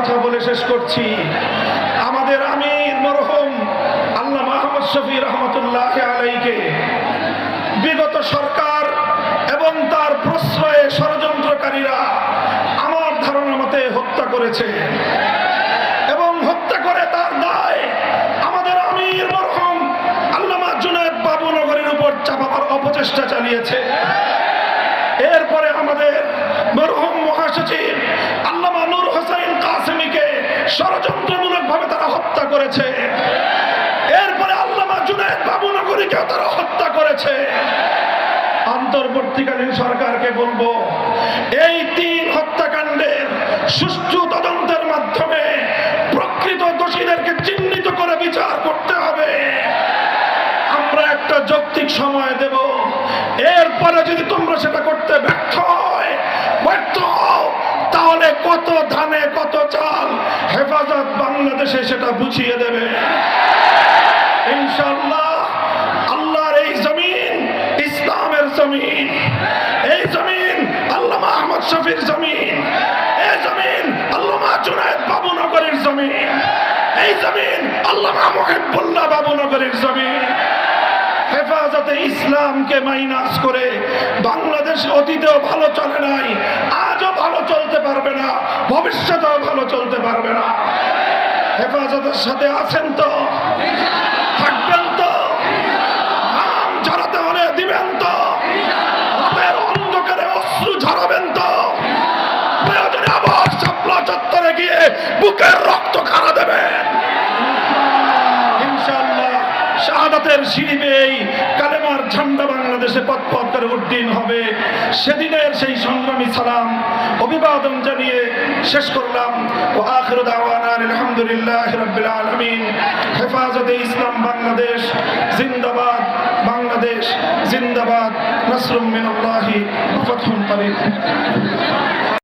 কথা বলে শেষ করছি। আমাদের আমির মরহুম আল্লাহ মাহমদ শফি রহমতুল্লাহ আলাইকে বিগত সরকার এবং তার প্রশ্রয়ে ষড়যন্ত্রকারীরা আমার ধারণা মতে হত্যা করেছে। এবং হত্যা করে তার দায় আমাদের আমির মরহুম আল্লামা জুনায়দ বাবুনগরের উপর চাপাবার অপচেষ্টা চালিয়েছে। এরপরে আমাদের মরহুম মহাসচিব ষড়যন্ত্রমূলক ভাবে তারা হত্যা করেছে। এরপরে আল্লামা জুনায়দ বাবুনগরীকেও তারা হত্যা করেছে। অন্তর্বর্তীকালীন সরকারকে বলব, এই তিন হত্যাকাণ্ডের সুষ্ঠু তদন্তের মাধ্যমে প্রকৃত দোষীদেরকে চিহ্নিত করে বিচার করতে হবে। আমরা একটা যৌক্তিক সময় দেব। এরপরে যদি তোমরা সেটা করতে ব্যর্থ কত ধানে, কত চাল, হেফাজত বাংলাদেশে সেটা বুঝিয়ে দেবে। ইনশাল্লাহ আল্লাহর এই জমিন, ইসলামের জমিন, এই জমিন আল্লামা আহমদ শফির জমিন, এই জমিন আল্লামা জুনায়দ বাবুনগরের জমিন, এই জমিন আল্লামা মুহিবুল্লাহ বাবুনগরের জমিন। হেফাজতে ইসলামকে মাইনাস করে বাংলাদেশ অতীতেও ভালো চলে নাই ভবিষ্যতেও ভালো চলতে পারবে না। হেফাজতের সাথে আছেন তো? থাকবেন তো? আম ঝরাতে হলে দিবেন তো? অন্ধকারে অশ্রু ঝরাবেন তো? আবার শাপলা চত্বরে গিয়ে বুকের রক্ত খানা দেবেন। শাহাদাতের সিঁড়ি বেয়েই কালেমার ঝান্ডা বাংলাদেশে পথ পথ হবে। সেদিনের সেই সংগ্রামী সালাম অভিবাদন জানিয়ে শেষ করলাম ও আখির দাওয়ানা আলহামদুলিল্লাহ রাব্বিল আলামিন হেফাজতে ইসলাম বাংলাদেশ জিন্দাবাদ বাংলাদেশ জিন্দাবাদ নাসরুম মিনাল্লাহি ওয়া ফাতহুন করিম